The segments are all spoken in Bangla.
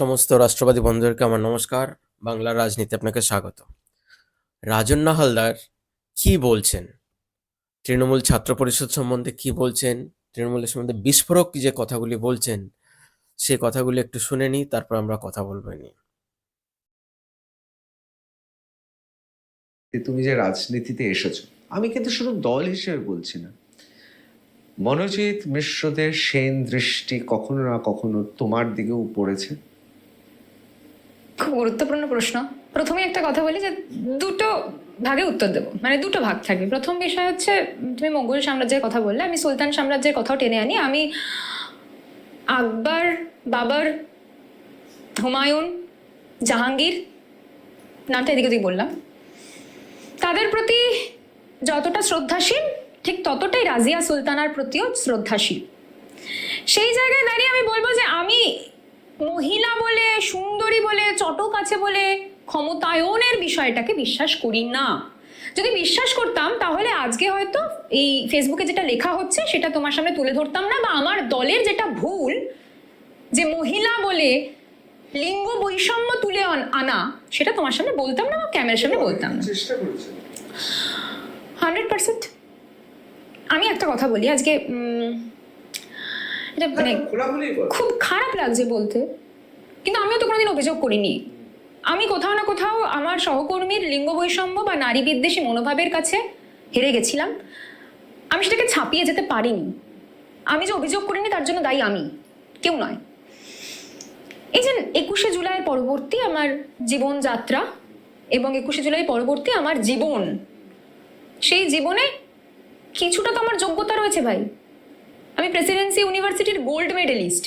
সমস্ত রাষ্ট্রবাদী বন্ধুদেরকে আমার নমস্কার। বাংলার রাজনীতি আপনাকে স্বাগত। রাজন্না হালদার কি বলছেন? তৃণমূল ছাত্র পরিষদ সম্বন্ধে কি বলছেন? তৃণমূলের সম্বন্ধে বিস্ফোরক যে কথাগুলি বলছেন, সে কথাগুলি একটু শুনে নিই, তারপর আমরা কথা বলব যে তুমি যে রাজনীতিতে এসেছ, আমি কিন্তু শুধু দল হিসেবে বলছি না। মনোজিৎ মিশ্রদের সেন দৃষ্টি কখনো না কখনো তোমার দিকেও পড়েছে। খুব গুরুত্বপূর্ণ প্রশ্ন। প্রথমে একটা কথা বলি যে দুটো ভাগে উত্তর দেবো। মানে দুটো ভাগ থাকবে। প্রথম বিষয় হচ্ছে, তুমি মোগল সাম্রাজ্যের কথা বললে, আমি সুলতান সাম্রাজ্যের কথাও টেনে আনি। আমি আকবর, বাবর, হুমায়ুন, জাহাঙ্গীর, নামটা এদিক ওদিক বললাম। তাদের প্রতি যতটা শ্রদ্ধাশীল, ঠিক ততটাই রাজিয়া সুলতানার প্রতিও শ্রদ্ধাশীল। সেই জায়গায় দাঁড়িয়ে আমি বলব যে আমি মহিলা বলে সুন্দরী বলে চটক আছে বলে ক্ষমতায়নের বিষয়টাকে বিশ্বাস করি না। যদি বিশ্বাস করতাম তাহলে আজকে হয়তো এই ফেসবুকে যেটা লেখা হচ্ছে সেটা তোমার সামনে তুলে ধরতাম না বা আমার দলের যেটা ভুল যে মহিলা বলে লিঙ্গ বৈষম্য তুলে আন- সেটা তোমার সামনে বলতাম না বা ক্যামেরার সামনে বলতাম না। Hundred percent. আমি একটা কথা বলি আজকে এটা মানে খুব খারাপ লাগছে বলতে। কিন্তু আমিও তো কোনোদিন অভিযোগ করিনি। আমি কোথাও না কোথাও আমার সহকর্মীর লিঙ্গ বৈষম্য বা নারী বিদ্বেষী মনোভাবের কাছে হেরে গেছিলাম। আমি সেটাকে ছাপিয়ে যেতে পারিনি। আমি যে অভিযোগ করিনি তার জন্য দায়ী আমি। কেউ নয়। এই যে একুশে জুলাই পরবর্তী আমার জীবনযাত্রা এবং একুশে জুলাই পরবর্তী আমার জীবন সেই জীবনে কিছুটা তো আমার যোগ্যতা রয়েছে ভাই। আমি প্রেসিডেন্সি ইউনিভার্সিটির গোল্ড মেডেলিস্ট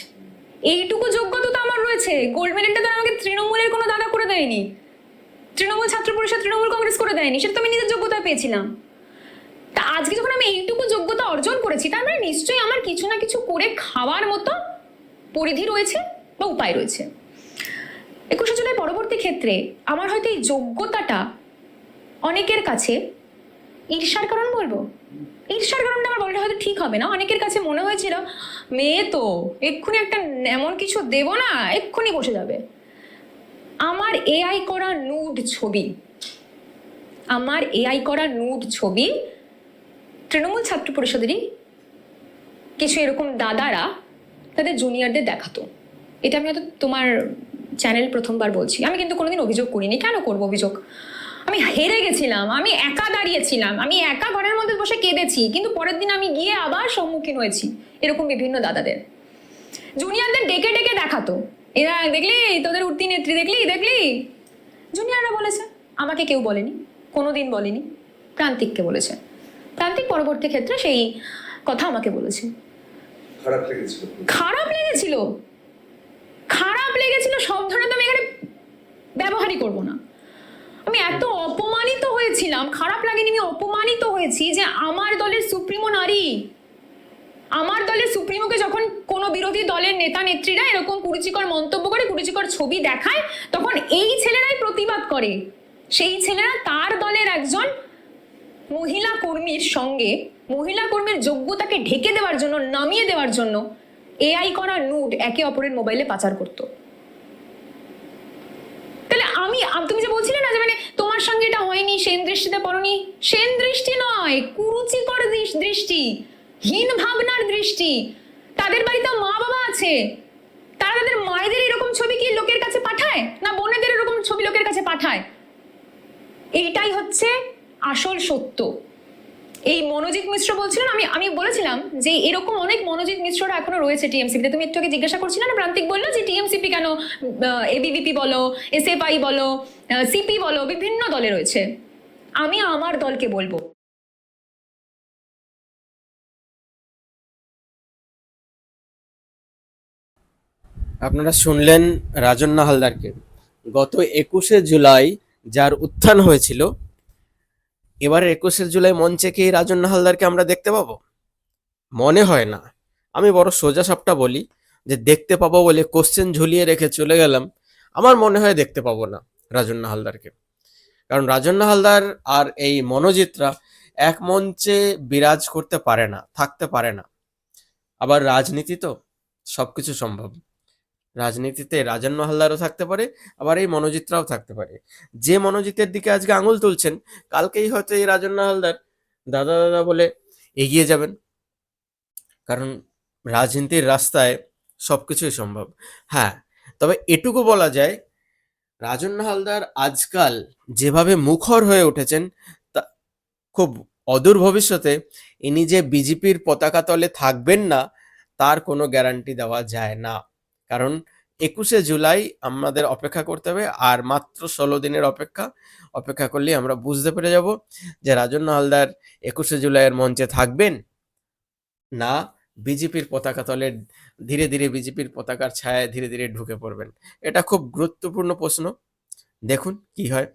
এইটুকু যোগ্যতা তো আমার রয়েছে। গোল্ড মেডেলটা তো আমাকে তৃণমূলের কোনো দাদা করে দেয়নি। তৃণমূল ছাত্র পরিষদ, তৃণমূল কংগ্রেস করে দেয়নি। সেটা তো আমি নিজের যোগ্যতায় পেয়েছিলাম। তা আজকে যখন আমি এইটুকু যোগ্যতা অর্জন করেছি, তার মানে নিশ্চয়ই আমার কিছু না কিছু করে খাওয়ার মতো পরিধি রয়েছে বা উপায় রয়েছে। একুশে জুলাই পরবর্তী ক্ষেত্রে আমার হয়তো এই যোগ্যতাটা অনেকের কাছে ঈর্ষার কারণ বলব? ঈর্ষার কারণটা আমার বলাটা হয়তো ঠিক হবে না। অনেকের কাছে মনে হয়েছিল, মেয়ে তো, এক্ষুনি একটা এমন কিছু দেব না, এক্ষুনি বসে যাবে। আমার এআই করা নুড ছবি, আমার এআই করা নুড ছবি তৃণমূল ছাত্র পরিষদেরই কিছু এরকম দাদারা তাদের জুনিয়রদের দেখাতো। এটা আমি হয়তো তোমার চ্যানেল প্রথমবার বলছি। আমি কিন্তু কোনোদিন অভিযোগ করিনি। কেন করব অভিযোগ? আমি হেরে গেছিলাম আমি একা দাঁড়িয়েছিলাম আমি একা ঘরের মধ্যে বসে কেঁদেছি কিন্তু পরের দিন আমি গিয়ে আবার সম্মুখীন হয়েছি এরকম বিভিন্ন দাদাদের। জুনিয়রদের ডেকে ডেকে দেখাতো। এরা দেখলি তোদের উঠতি নেত্রী দেখলি দেখলি? জুনিয়ররা বলেছে আমাকে কেউ বলেনি কোনোদিন বলেনি প্রান্তিককে বলেছে। প্রান্তিক পরবর্তী ক্ষেত্রে সেই কথা আমাকে বলেছে। খারাপ লেগেছিল। খারাপ লেগেছিল। খারাপ লেগেছিল সব ধরনের তো আমি এখানে ব্যবহারই করব না। এত অপমানিত হয়েছিলাম, খারাপ লাগেনি, আমি অপমানিত হয়েছি যে আমার দলের সুপ্রিমো নারী। আমার দলের সুপ্রিমোকে যখন কোনো বিরোধী দলের নেতা, নেত্রীরা এরকম কুরুচিকর মন্তব্য করে, কুরুচিকর ছবি দেখায়, তখন এই ছেলেরাই প্রতিবাদ করে। সেই ছেলেরা তার দলের একজন মহিলা কর্মীর সঙ্গে, মহিলা কর্মীর যোগ্যতাকে ঢেকে দেওয়ার জন্য, নামিয়ে দেওয়ার জন্য এআই করা নুড একে অপরের মোবাইলে পাচার করত। তাহলে আমি তুমি যে বলছিলে না যে মানে তোমার সঙ্গে এটা হয়নি, সেন দৃষ্টিতে পড়নি, সেন দৃষ্টি নয়, কুরুচিকর দৃষ্টি, হীন ভাবনার দৃষ্টি। তাদের বাড়িতে মা বাবা আছে। তারা তাদের মায়েদের এরকম ছবি কি লোকের কাছে পাঠায়? না বোনেদের এরকম ছবি লোকের কাছে পাঠায়? এইটাই হচ্ছে আসল সত্য। এই মনোজিৎ মিশ্র বলছিলেন, আমি আমি বলেছিলাম যে এরকম অনেক মনোজিৎ মিশ্ররা এখনও রয়েছে টিএমসিপিতে। তুমি একটু আগে জিজ্ঞাসা করছিলে না প্রান্তিক বলল যে টিএমসিপি কেন এবিভিপি বলো, এসএফআই বলো সিপি বলো, বিভিন্ন দলে রয়েছে। আমি আমার দলকে বলব। আপনারা শুনলেন রাজন্না হালদারকে গত একুশে জুলাই যার উত্থান হয়েছিল এবারে একুশে জুলাই মঞ্চে কি রাজন্না হালদারকে আমরা দেখতে পাবো? মনে হয় না। আমি বড় সোজা সাপটা বলি যে দেখতে পাবো বলে কোশ্চেন ঝুলিয়ে রেখে চলে গেলাম। আমার মনে হয় দেখতে পাবো না রাজন্না হালদারকে কারণ রাজন্না হালদার আর এই মনোজিতরা এক মঞ্চে বিরাজ করতে পারে না, থাকতে পারে না। আবার রাজনীতি তো সবকিছু সম্ভব। রাজনীতিতে রাজন্য হালদারও থাকতে পারে, আবার এই মনোজিৎরাও থাকতে পারে। যে মনোজিতের দিকে আজকে আঙুল তুলছেন, কালকেই হয়তো এই রাজন্য হালদার দাদা দাদা বলে এগিয়ে যাবেন। কারণ রাজনীতির রাস্তায় সব কিছুই সম্ভব। হ্যাঁ তবে এটুকু বলা যায়, রাজন্য হালদার আজকাল যেভাবে মুখর হয়ে উঠেছেন, তা খুব অদূর ভবিষ্যতে ইনি যে বিজেপির পতাকা তলে থাকবেন না, তার কোনো গ্যারান্টি দেওয়া যায় না। কারণ একুশে জুলাই আমাদের অপেক্ষা করতে হবে, আর মাত্র ষোলো দিনের অপেক্ষা। অপেক্ষা করলে আমরা বুঝতে পেরে যাব যে রাজন্য হালদার একুশে জুলাইয়ের মঞ্চে থাকবেন না, বিজেপির পতাকা তলে ধীরে ধীরে বিজেপির পতাকার ছায়ায় ধীরে ধীরে ঢুকে পড়বেন। এটা খুব গুরুত্বপূর্ণ প্রশ্ন। দেখুন কি হয়।